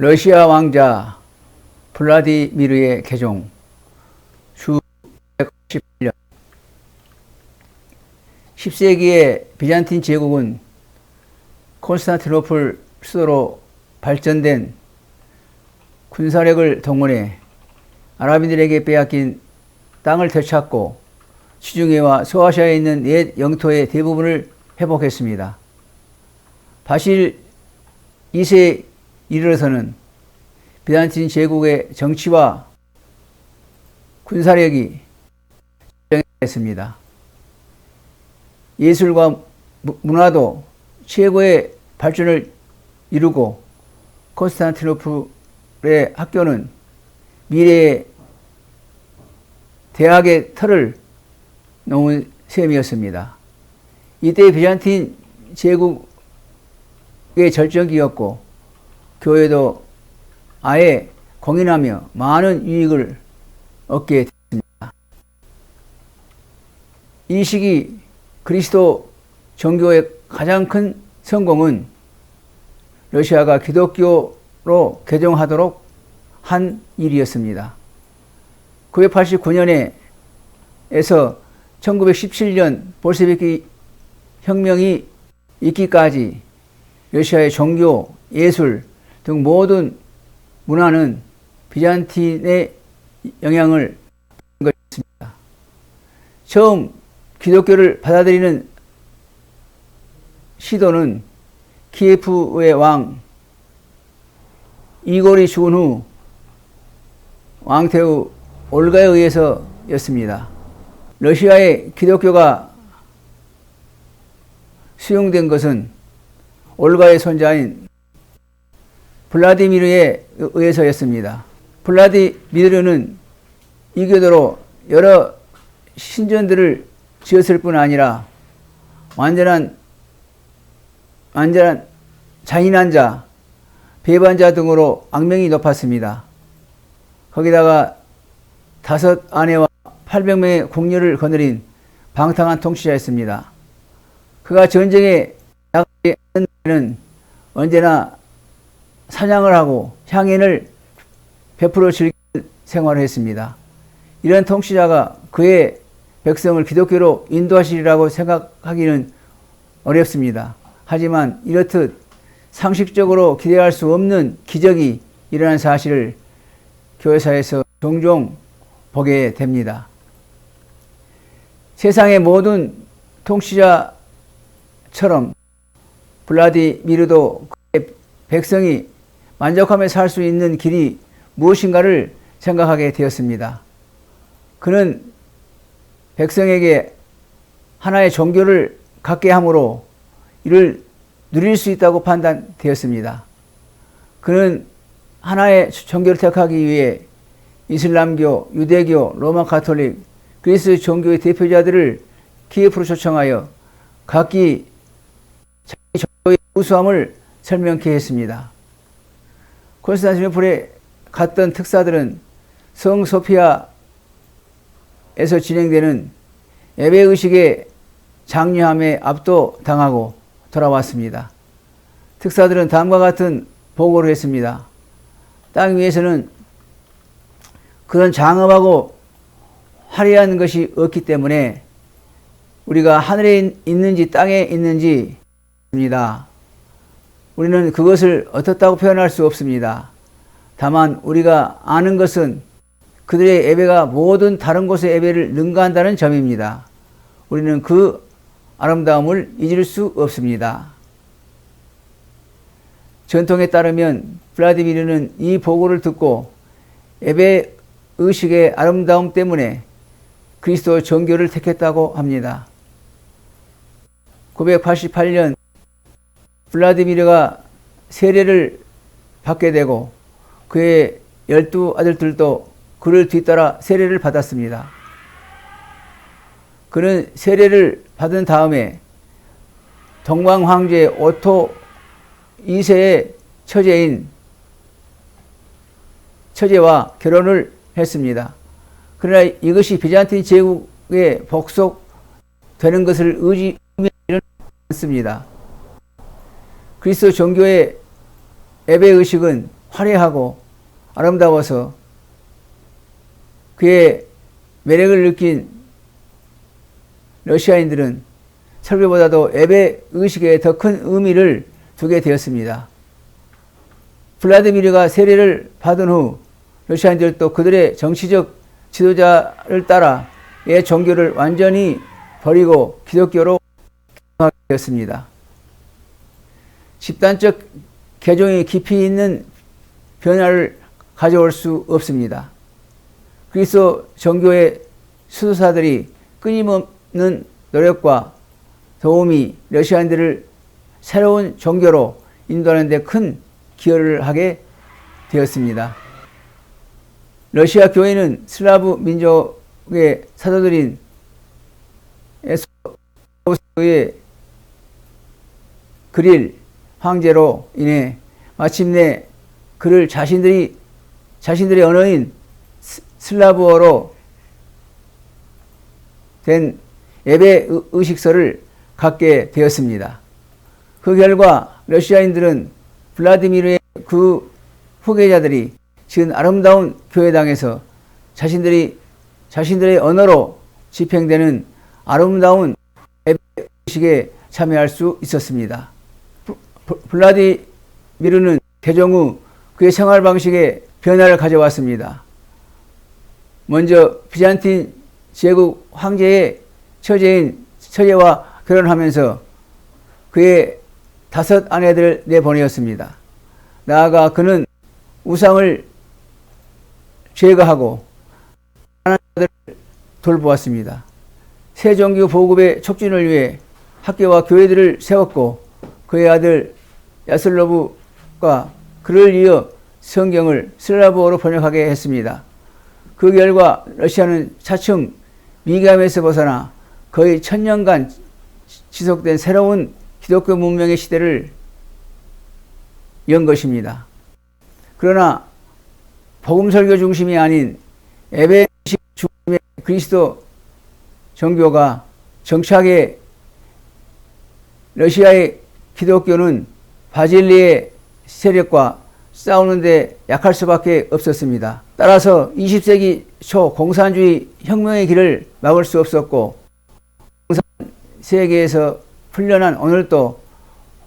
러시아 왕자 블라디미르의 개종 주 118년 10세기의 비잔틴 제국은 콘스탄티노플 수도로 발전된 군사력을 동원해 아랍인들에게 빼앗긴 땅을 되찾고 지중해와 소아시아에 있는 옛 영토의 대부분을 회복했습니다. 바실 2세 이르러서는 비잔틴 제국의 정치와 군사력이 정했습니다. 예술과 문화도 최고의 발전을 이루고 콘스탄티노플의 학교는 미래의 대학의 틀을 놓은 셈이었습니다. 이때 비잔틴 제국의 절정기였고 교회도 아예 공인하며 많은 유익을 얻게 됐습니다. 이 시기 그리스도 종교의 가장 큰 성공은 러시아가 기독교로 개종하도록 한 일이었습니다. 989년에서 1917년 볼세비키 혁명이 있기까지 러시아의 종교, 예술 등 모든 문화는 비잔틴의 영향을 받은 것입니다. 처음 기독교를 받아들이는 시도는 키예프의 왕 이골이 죽은 후 왕태우 올가에 의해서였습니다. 러시아의 기독교가 수용된 것은 올가의 손자인 블라디미르에 의해서였습니다. 블라디미르는 이 교도로 여러 신전들을 지었을 뿐 아니라 완전한 완전한 잔인한 자, 배반자 등으로 악명이 높았습니다. 거기다가 다섯 아내와 800명의 공녀를 거느린 방탕한 통치자였습니다. 그가 전쟁에 나가는 는 언제나 사냥을 하고 향연을 베풀어 즐기는 생활을 했습니다. 이런 통치자가 그의 백성을 기독교로 인도하시리라고 생각하기는 어렵습니다. 하지만 이렇듯 상식적으로 기대할 수 없는 기적이 일어난 사실을 교회사에서 종종 보게 됩니다. 세상의 모든 통치자처럼 블라디미르도 그의 백성이 만족하며 살 수 있는 길이 무엇인가를 생각하게 되었습니다. 그는 백성에게 하나의 종교를 갖게 함으로 이를 누릴 수 있다고 판단되었습니다. 그는 하나의 종교를 택하기 위해 이슬람교, 유대교, 로마 카톨릭, 그리스 종교의 대표자들을 키예프로 초청하여 각기 자기 종교의 우수함을 설명케 했습니다. 콘스탄티노플에 갔던 특사들은 성 소피아에서 진행되는 예배 의식의 장려함에 압도당하고 돌아왔습니다. 특사들은 다음과 같은 보고를 했습니다. 땅 위에서는 그런 장엄하고 화려한 것이 없기 때문에 우리가 하늘에 있는지 땅에 있는지 입니다. 우리는 그것을 어떻다고 표현할 수 없습니다. 다만 우리가 아는 것은 그들의 예배가 모든 다른 곳의 예배를 능가한다는 점입니다. 우리는 그 아름다움을 잊을 수 없습니다. 전통에 따르면 블라디미르는 이 보고를 듣고 예배 의식의 아름다움 때문에 그리스도 정교를 택했다고 합니다. 988년 블라디미르가 세례를 받게 되고 그의 열두 아들들도 그를 뒤따라 세례를 받았습니다. 그는 세례를 받은 다음에 동방 황제 오토 2세의 처제인 처제와 결혼을 했습니다. 그러나 이것이 비잔틴 제국에 복속되는 것을 의지하지는 않습니다. 그리스도 종교의 예배 의식은 화려하고 아름다워서 그의 매력을 느낀 러시아인들은 설교보다도 예배 의식에 더 큰 의미를 두게 되었습니다. 블라디미르가 세례를 받은 후 러시아인들도 그들의 정치적 지도자를 따라 옛 종교를 완전히 버리고 기독교로 개종하게 되었습니다. 집단적 개종이 깊이 있는 변화를 가져올 수 없습니다. 그리스도 종교의 수도사들이 끊임없는 노력과 도움이 러시아인들을 새로운 종교로 인도하는 데 큰 기여를 하게 되었습니다. 러시아 교회는 슬라브 민족의 사도들인 에소의 그릴 황제로 인해 마침내 그를 자신들이 자신들의 언어인 스- 슬라브어로 된 예배 의- 의식서를 갖게 되었습니다. 그 결과 러시아인들은 블라디미르의 그 후계자들이 지은 아름다운 교회당에서 자신들이 자신들의 언어로 집행되는 아름다운 예배 의식에 참여할 수 있었습니다. 블라디미르는 개종 후 그의 생활 방식에 변화를 가져왔습니다. 먼저 비잔틴 제국 황제의 처제인 처제와 결혼하면서 그의 다섯 아내들을 내보내었습니다. 나아가 그는 우상을 제거하고 하나님을 돌보았습니다. 새 종교 보급의 촉진을 위해 학교와 교회들을 세웠고 그의 아들 야슬로브가 그를 이어 성경을 슬라브어로 번역하게 했습니다. 그 결과 러시아는 차츰 미감에서 벗어나 거의 천년간 지속된 새로운 기독교 문명의 시대를 연 것입니다. 그러나 복음 설교 중심이 아닌 예배 중심의 그리스도 종교가 정착해 러시아의 기독교는 바질리의 세력과 싸우는데 약할 수밖에 없었습니다. 따라서 20세기 초 공산주의 혁명의 길을 막을 수 없었고 공산 세계에서 풀려난 오늘도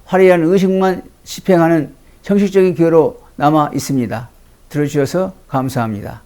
화려한 의식만 집행하는 형식적인 기회로 남아 있습니다. 들어주셔서 감사합니다.